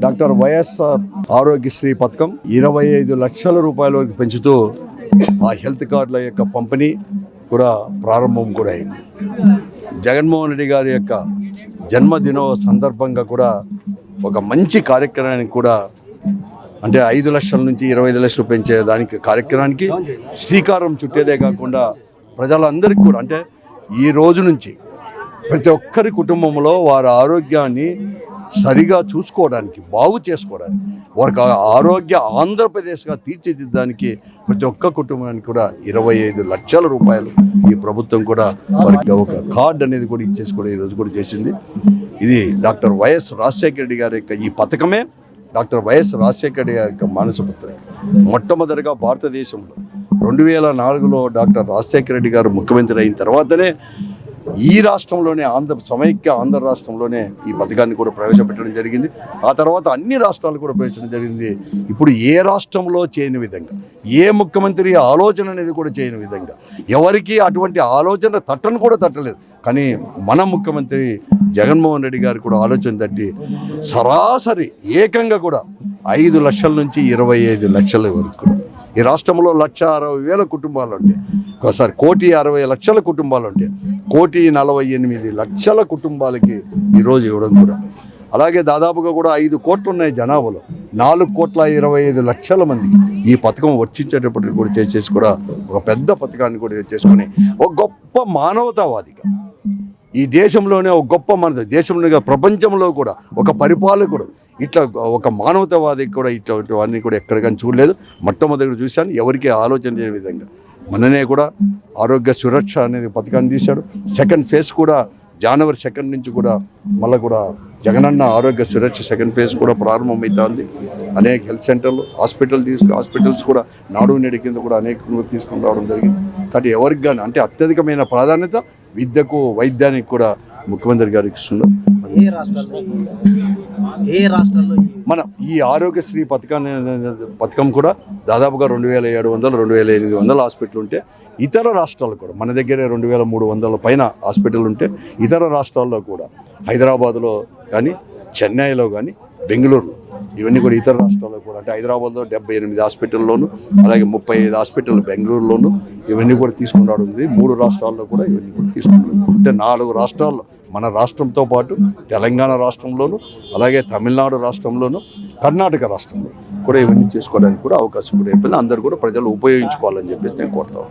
Doctor YSR Aarogyasri పథకం ఇరవై ఐదు లక్షల రూపాయల వరకు పెంచుతూ ఆ హెల్త్ కార్డుల యొక్క పంపిణీ కూడా ప్రారంభం కూడా అయింది. జగన్మోహన్ రెడ్డి గారి యొక్క జన్మదినో సందర్భంగా కూడా ఒక మంచి కార్యక్రమానికి కూడా అంటే ఐదు లక్షల నుంచి ఇరవై ఐదు లక్షలు పెంచే దానికి కార్యక్రమానికి శ్రీకారం చుట్టేదే కాకుండా ప్రజలందరికీ కూడా అంటే ఈ రోజు నుంచి ప్రతి ఒక్కరి కుటుంబంలో వారి ఆరోగ్యాన్ని సరిగా చూసుకోవడానికి బాగు చేసుకోవడానికి వారికి ఆరోగ్య ఆంధ్రప్రదేశ్గా తీర్చిదిద్దడానికి ప్రతి ఒక్క కుటుంబానికి కూడా ఇరవై ఐదు లక్షల రూపాయలు ఈ ప్రభుత్వం కూడా వారికి ఒక కార్డు అనేది కూడా ఇచ్చేసి కూడా ఈరోజు కూడా చేసింది. ఇది డాక్టర్ వైఎస్ రాజశేఖర రెడ్డి గారి యొక్క ఈ పథకమే. డాక్టర్ వైఎస్ రాజశేఖర రెడ్డి గారి యొక్క మానస పుత్రిక మొట్టమొదటిగా భారతదేశంలో రెండు వేల నాలుగులో డాక్టర్ రాజశేఖర రెడ్డి గారు ముఖ్యమంత్రి అయిన తర్వాతనే ఈ రాష్ట్రంలోనే ఆంధ్ర సమైక్య ఆంధ్ర రాష్ట్రంలోనే ఈ పథకాన్ని కూడా ప్రవేశపెట్టడం జరిగింది. ఆ తర్వాత అన్ని రాష్ట్రాలు కూడా ప్రవేశించడం జరిగింది. ఇప్పుడు ఏ రాష్ట్రంలో చేయని విధంగా ఏ ముఖ్యమంత్రి ఆలోచన అనేది కూడా చేయని విధంగా ఎవరికి అటువంటి ఆలోచన తట్టను కూడా తట్టలేదు. కానీ మన ముఖ్యమంత్రి జగన్మోహన్ రెడ్డి గారు కూడా ఆలోచన తట్టి సరాసరి ఏకంగా కూడా ఐదు లక్షల నుంచి ఇరవై ఐదు లక్షల వరకు కూడా ఈ రాష్ట్రంలో లక్ష అరవై వేల కుటుంబాలు ఉంటాయి ఒకసారి కోటి అరవై లక్షల కుటుంబాలు ఉంటాయి కోటి నలభై ఎనిమిది లక్షల కుటుంబాలకి ఈరోజు ఇవ్వడం కూడా. అలాగే దాదాపుగా కూడా ఐదు కోట్లు ఉన్నాయి జనాభాలో. నాలుగు కోట్ల ఇరవై ఐదు లక్షల మందికి. ఈ పథకం వర్తించేటప్పటికి కూడా చేసేసి కూడా ఒక పెద్ద పథకాన్ని కూడా చేసుకొని ఒక గొప్ప మానవతావాదిగా ఈ దేశంలోనే ఒక గొప్ప మన దేశంలో కాదు, ప్రపంచంలో కూడా ఒక పరిపాలకుడు. ఇట్లా ఒక మానవతావాది కూడా ఇట్లాంటివన్నీ కూడా ఎక్కడ కానీ చూడలేదు. మొట్టమొదటి చూశాను ఎవరికి ఆలోచన చేయని విధంగా. మననే కూడా ఆరోగ్య సురక్ష అనేది పథకాన్ని తీశాడు. సెకండ్ ఫేజ్ కూడా జనవరి సెకండ్ నుంచి కూడా మళ్ళీ కూడా జగనన్న ఆరోగ్య సురక్ష సెకండ్ ఫేజ్ కూడా ప్రారంభమవుతోంది అనేక హెల్త్ సెంటర్లు హాస్పిటల్ తీసుకు హాస్పిటల్స్ కూడా నాడు నేడు కింద కూడా అనేక తీసుకుని రావడం జరిగింది. కాబట్టి ఎవరికి కానీ అంటే అత్యధికమైన ప్రాధాన్యత విద్యకు వైద్యానికి కూడా ముఖ్యమంత్రి రాష్ట్రాల్లో? ఈ మన ఈ ఆరోగ్యశ్రీ పథకాన్ని పథకం కూడా దాదాపుగా రెండు వేల ఏడు వందలు రెండు వేల ఎనిమిది వందల హాస్పిటల్ ఉంటే ఇతర రాష్ట్రాలు కూడా మన దగ్గరే రెండు వేల మూడు వందల పైన హాస్పిటల్ ఉంటే ఇతర రాష్ట్రాల్లో కూడా హైదరాబాద్లో కానీ చెన్నైలో కానీ బెంగళూరులో ఇవన్నీ కూడా ఇతర రాష్ట్రాల్లో కూడా. అంటే హైదరాబాద్లో డెబ్బై ఎనిమిది హాస్పిటల్లోను అలాగే ముప్పై ఐదు హాస్పిటల్ బెంగళూరులోను ఇవన్నీ కూడా తీసుకుని రావడం ఉంది. మూడు రాష్ట్రాల్లో కూడా ఇవన్నీ కూడా తీసుకుని అంటే నాలుగు రాష్ట్రాల్లో మన రాష్ట్రంతో పాటు తెలంగాణ రాష్ట్రంలోను అలాగే తమిళనాడు రాష్ట్రంలోను కర్ణాటక రాష్ట్రంలో కూడా ఇవన్నీ చేసుకోవడానికి కూడా అవకాశం కూడా అయిపోయింది అందరూ కూడా ప్రజలు ఉపయోగించుకోవాలని చెప్పేసి నేను కోరుతాను